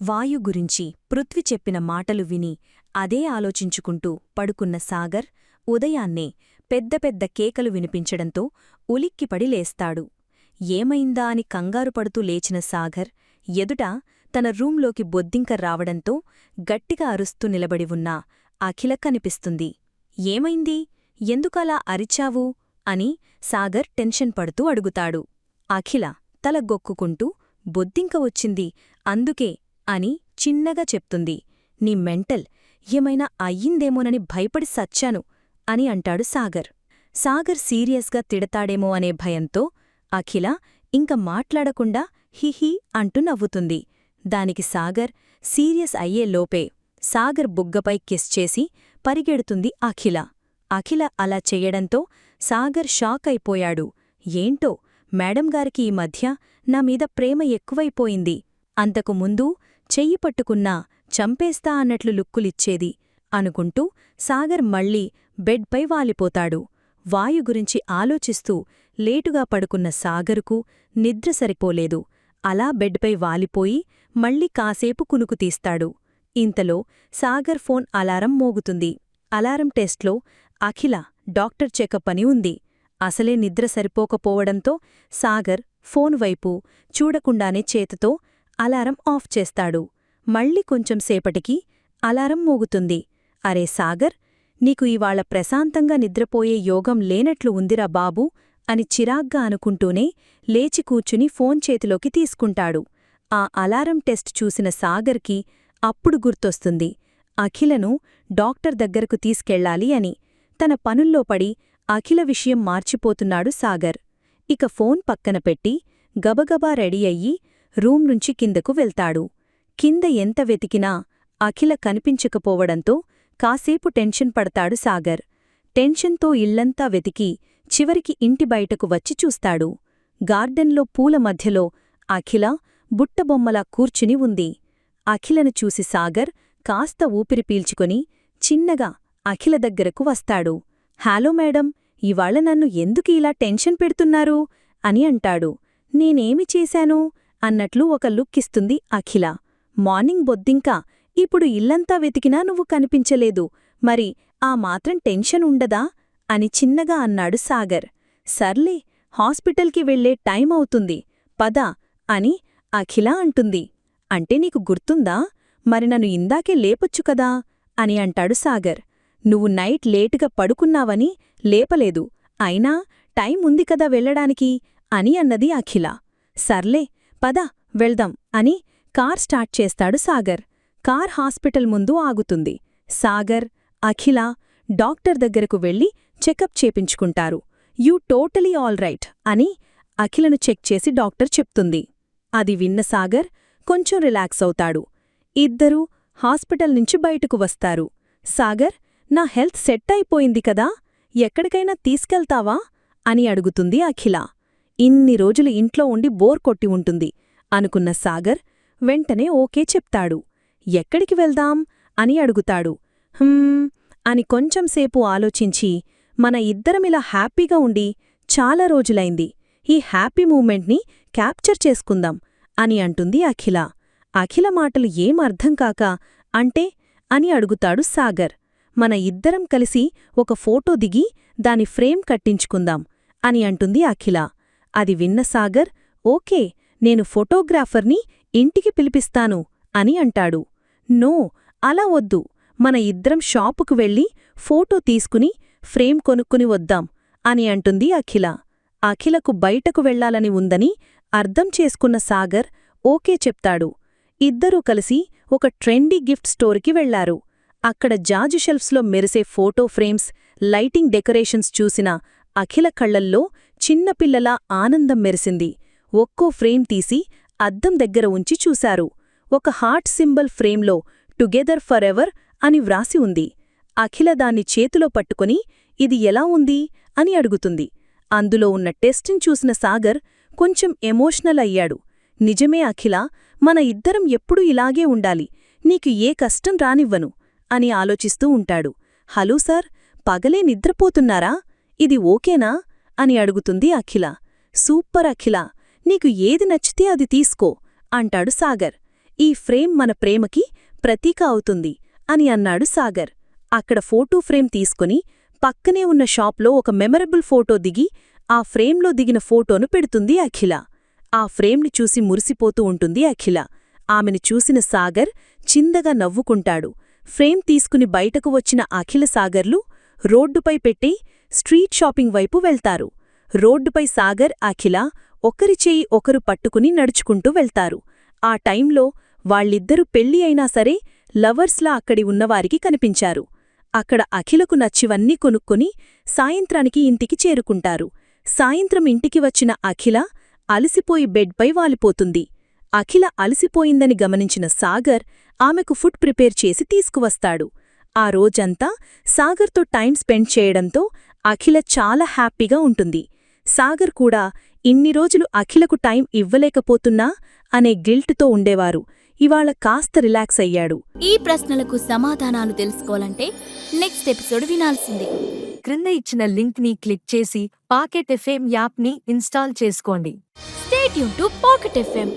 వాయు గురించి పృథ్వి చెప్పిన మాటలు విని అదే ఆలోచించుకుంటూ పడుకున్న సాగర్ ఉదయాన్నే పెద్ద పెద్ద కేకలు వినిపించడంతో ఉలిక్కిపడి లేస్తాడు. ఏమైందా అని కంగారు పడుతూ లేచిన సాగర్ ఎదుట తన రూంలోకి బొద్దింక రావడంతో గట్టిగా అరుస్తూ నిలబడి ఉన్న అఖిల కనిపిస్తుంది ఏమైంది? ఎందుకలా అరిచావు? అని సాగర్ టెన్షన్ పడుతూ అడుగుతాడు. అఖిల తల గొక్కుకుంటూ బొద్దింక వచ్చింది. అందుకే అని చిన్నగా చెప్తుంది. నీ మెంటల్ ఏమైనా అయ్యిందేమోనని భయపడి సచ్చాను అని అంటాడు సాగర్. సాగర్ సీరియస్గా తిడతాడేమో అనే భయంతో అఖిల ఇంక మాట్లాడకుండా హిహి అంటూ నవ్వుతుంది. దానికి సాగర్ సీరియస్ అయ్యే లోపే సాగర్ బుగ్గపై కిస్ చేసి పరిగెడుతుంది అఖిల. అఖిల అలా చెయ్యడంతో సాగర్ షాక్ అయిపోయాడు. ఏంటో మేడంగారికి ఈ మధ్య నా మీద ప్రేమ ఎక్కువైపోయింది. అంతకు ముందు చెయ్యి పట్టుకున్నా చంపేస్తా అన్నట్లు లుక్కులిచ్చేది అనుకుంటూ సాగర్ మళ్ళీ బెడ్పై వాలిపోతాడు. వాయు గురించి ఆలోచిస్తూ లేటుగా పడుకున్న సాగరుకు నిద్ర సరిపోలేదు. అలా బెడ్పై వాలిపోయి మళ్ళీ కాసేపు కునుకు తీస్తాడు. ఇంతలో సాగర్ ఫోన్ అలారం మోగుతుంది. అలారం టెస్ట్లో అఖిల డాక్టర్ చెకప్ అని ఉంది. అసలే నిద్ర సరిపోకపోవడంతో సాగర్ ఫోన్ వైపు చూడకుండానే చేతితో అలారం ఆఫ్ చేస్తాడు. మళ్ళీ కొంచెం సేపటికి అలారం మోగుతుంది. అరే సాగర్ నీకు ఇవాళ ప్రశాంతంగా నిద్రపోయే యోగం లేనట్లు ఉందిరా బాబూ అని చిరాగ్గా అనుకుంటూనే లేచి కూర్చుని ఫోన్ చేతిలోకి తీసుకుంటాడు. ఆ అలారం టెస్ట్ చూసిన సాగర్కి అప్పుడు గుర్తొస్తుంది. అఖిలను డాక్టర్ దగ్గరకు తీసుకెళ్ళాలి అని. తన పనుల్లో పడి అఖిల విషయం మార్చిపోతున్నాడు సాగర్. ఇక ఫోన్ పక్కన పెట్టి గబగబా రెడీ అయ్యి రూం నుంచి కిందకు వెళ్తాడు. కింద ఎంత వెతికినా అఖిల కనిపించకపోవడంతో కాసేపు టెన్షన్ పడతాడు సాగర్. టెన్షన్తో ఇళ్ళంతా వెతికి చివరికి ఇంటి బయటకు వచ్చి చూస్తాడు. గార్డెన్లో పూల మధ్యలో అఖిల బుట్టబొమ్మలా కూర్చుని ఉంది. అఖిలను చూసి సాగర్ కాస్త ఊపిరి పీల్చుకొని చిన్నగా అఖిల దగ్గరకు వస్తాడు. హాలో మేడం ఇవాళ నన్ను ఎందుకు ఇలా టెన్షన్ పెడుతున్నారు? అని అంటాడు. నేనేమి చేశాను? అన్నట్లు ఒక లుక్కిస్తుంది అఖిల. మార్నింగ్ బొద్దింకా ఇప్పుడు ఇల్లంతా వెతికినా నువ్వు కనిపించలేదు. మరి ఆ మాత్రం టెన్షన్ ఉండదా? అని చిన్నగా అన్నాడు సాగర్. సర్లే హాస్పిటల్కి వెళ్ళే టైం అవుతుంది. పద అని అఖిల అంటుంది. అంటే నీకు గుర్తుందా? మరి నన్ను ఇందాకే లేపొచ్చు కదా? అని అంటాడు సాగర్. నువ్వు నైట్ లేటుగా పడుకున్నావని లేపలేదు. అయినా టైం ఉంది కదా వెళ్ళడానికి అని అన్నది అఖిల. సర్లే పద వెళ్దాం అని కార్ స్టార్ట్ చేస్తాడు సాగర్. కార్ హాస్పిటల్ ముందు ఆగుతుంది. సాగర్ అఖిల డాక్టర్ దగ్గరకు వెళ్ళి చెకప్ చేపించుకుంటారు. యూ టోటలీ ఆల్ రైట్ అని అఖిలను చెక్ చేసి డాక్టర్ చెప్తుంది. అది విన్న సాగర్ కొంచెం రిలాక్స్ అవుతాడు. ఇద్దరూ హాస్పిటల్ నుంచి బయటకు వస్తారు. సాగర్ నా హెల్త్ సెట్ అయిపోయింది కదా ఎక్కడికైనా తీసుకెళ్తావా? అని అడుగుతుంది అఖిల. ఇన్ని రోజులు ఇంట్లో ఉండి బోర్ కొట్టి ఉంటుంది అనుకున్న సాగర్ వెంటనే ఓకే చెప్తాడు. ఎక్కడికి వెళ్దాం? అని అడుగుతాడు. హుమ్ అని కొంచెంసేపు ఆలోచించి మన ఇద్దరమిలా హ్యాపీగా ఉండి చాలా రోజులైంది. ఈ హ్యాపీ మూమెంట్ని క్యాప్చర్ చేసుకుందాం అని అంటుంది అఖిల. అఖిల మాటలు ఏం అర్థం కాక అంటే? అని అడుగుతాడు సాగర్. మన ఇద్దరం కలిసి ఒక ఫోటో దిగి దాని ఫ్రేమ్ కట్టించుకుందాం అని అంటుంది అఖిల. అది విన్న సాగర్ ఓకే నేను ఫోటోగ్రాఫర్ని ఇంటికి పిలిపిస్తాను అని అంటాడు. నో అలా వద్దు. మన ఇద్దరం షాపుకు వెళ్ళి ఫోటో తీసుకుని ఫ్రేమ్ కొనుక్కుని వద్దాం అని అంటుంది అఖిల. అఖిలకు బయటకు వెళ్ళాలని ఉందని అర్థం చేసుకున్న సాగర్ ఓకే చెప్తాడు. ఇద్దరూ కలిసి ఒక ట్రెండీ గిఫ్ట్ స్టోర్కి వెళ్ళారు అక్కడ జాజు షెల్ఫ్స్లో మెరిసే ఫోటో ఫ్రేమ్స్ లైటింగ్ డెకరేషన్స్ చూసిన అఖిల కళ్ళల్లో చిన్నపిల్లలా ఆనందం మెరిసింది. ఒక్కో ఫ్రేమ్ తీసి అద్దం దగ్గర ఉంచి చూశారు. ఒక హార్ట్ సింబల్ ఫ్రేమ్లో టుగెదర్ ఫర్ ఎవర్ అని వ్రాసి ఉంది. అఖిల దాన్ని చేతిలో పట్టుకుని ఇది ఎలా ఉంది? అని అడుగుతుంది. అందులో ఉన్న టెస్ట్ని చూసిన సాగర్ కొంచెం ఎమోషనల్ అయ్యాడు. నిజమే అఖిల మన ఇద్దరం ఎప్పుడూ ఇలాగే ఉండాలి. నీకు ఏ కష్టం రానివ్వను అని ఆలోచిస్తూ ఉంటాడు. హలో సార్ పగలే నిద్రపోతున్నారా? ఇది ఓకేనా? అని అడుగుతుంది అఖిల. సూపర్ అఖిల. నీకు ఏది నచ్చితే అది తీసుకో అంటాడు సాగర్. ఈ ఫ్రేమ్ మన ప్రేమకి ప్రతీక అవుతుంది అని అన్నాడు సాగర్. అక్కడ ఫోటో ఫ్రేమ్ తీసుకుని పక్కనే ఉన్న షాప్లో ఒక మెమరబుల్ ఫోటో దిగి ఆ ఫ్రేమ్లో దిగిన ఫోటోను పెడుతుంది అఖిల. ఆ ఫ్రేమ్ని చూసి మురిసిపోతూ ఉంటుంది అఖిల. ఆమెను చూసిన సాగర్ చిందగా నవ్వుకుంటాడు. ఫ్రేమ్ తీసుకుని బయటకు వచ్చిన అఖిల సాగర్లు రోడ్డుపై పెట్టి స్ట్రీట్ షాపింగ్ వైపు వెళ్తారు. రోడ్డుపై సాగర్ అఖిల ఒకరి చేయి ఒకరు పట్టుకుని నడుచుకుంటూ వెళ్తారు. ఆ టైంలో వాళ్ళిద్దరూ పెళ్ళి అయినా సరే లవర్స్లా అక్కడి ఉన్నవారికి కనిపించారు. అక్కడ అఖిలకు నచ్చివన్నీ కొనుక్కొని సాయంత్రానికి ఇంటికి చేరుకుంటారు. సాయంత్రం ఇంటికి వచ్చిన అఖిల అలసిపోయి బెడ్పై వాలిపోతుంది. అఖిల అలసిపోయిందని గమనించిన సాగర్ ఆమెకు ఫుడ్ ప్రిపేర్ చేసి తీసుకువస్తాడు. ఆ రోజంతా సాగర్తో టైం స్పెండ్ చేయడంతో అఖిల చాలా హ్యాపీగా ఉంటుంది. సాగర్ కూడా ఇన్ని రోజులు అఖిలకు టైం ఇవ్వలేకపోతున్నా అనే గిల్ట్తో ఉండేవారు. ఇవాళ కాస్త రిలాక్స్ అయ్యాడు. ఈ ప్రశ్నలకు సమాధానాలు తెలుసుకోవాలంటే నెక్స్ట్ ఎపిసోడ్ వినాల్సిందే. క్రింద ఇచ్చిన లింక్ని క్లిక్ చేసి పాకెట్ ఎఫ్ఎం యాప్ని ఇన్స్టాల్ చేసుకోండి. స్టేట్ యూన్ టు పాకెట్ ఎఫ్ఎం